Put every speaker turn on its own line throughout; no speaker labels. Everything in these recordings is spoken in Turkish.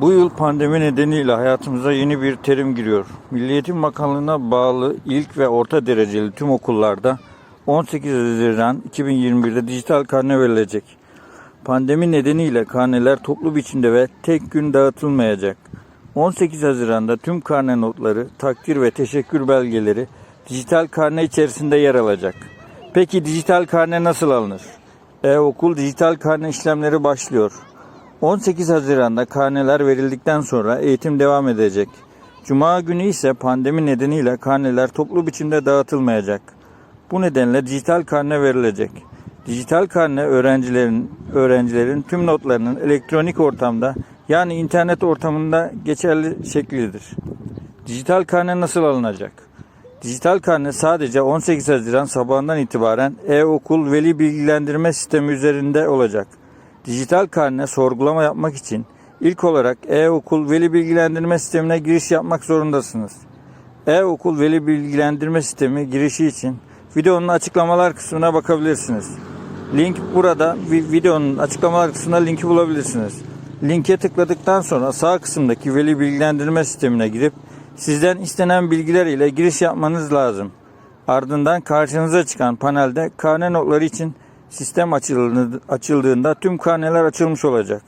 Bu yıl pandemi nedeniyle hayatımıza yeni bir terim giriyor. Milli Eğitim Bakanlığı'na bağlı ilk ve orta dereceli tüm okullarda 18 Haziran 2021'de dijital karne verilecek. Pandemi nedeniyle karneler toplu biçimde ve tek gün dağıtılmayacak. 18 Haziran'da tüm karne notları, takdir ve teşekkür belgeleri dijital karne içerisinde yer alacak. Peki dijital karne nasıl alınır? E-okul dijital karne işlemleri başlıyor. 18 Haziran'da karneler verildikten sonra eğitim devam edecek. Cuma günü ise pandemi nedeniyle karneler toplu biçimde dağıtılmayacak. Bu nedenle dijital karne verilecek. Dijital karne öğrencilerin öğrencilerin tüm notlarının elektronik ortamda yani internet ortamında geçerli şeklidir. Dijital karne nasıl alınacak? Dijital karne sadece 18 Haziran sabahından itibaren e-okul veli bilgilendirme sistemi üzerinde olacak. Dijital karne sorgulama yapmak için ilk olarak e-okul veli bilgilendirme sistemine giriş yapmak zorundasınız. E-okul veli bilgilendirme sistemi girişi için videonun açıklamalar kısmına bakabilirsiniz. Link burada Vi- videonun açıklamalar kısmında linki bulabilirsiniz. Linke tıkladıktan sonra sağ kısımdaki veli bilgilendirme sistemine girip sizden istenen bilgiler ile giriş yapmanız lazım. Ardından karşınıza çıkan panelde karne notları için sistem açıldığında, tüm karneler açılmış olacak.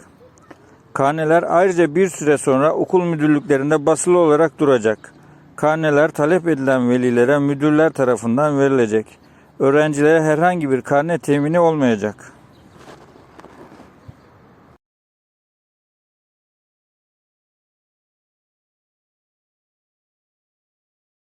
Karneler ayrıca bir süre sonra okul müdürlüklerinde basılı olarak duracak. Karneler talep edilen velilere müdürler tarafından verilecek. Öğrencilere herhangi bir karne temini olmayacak.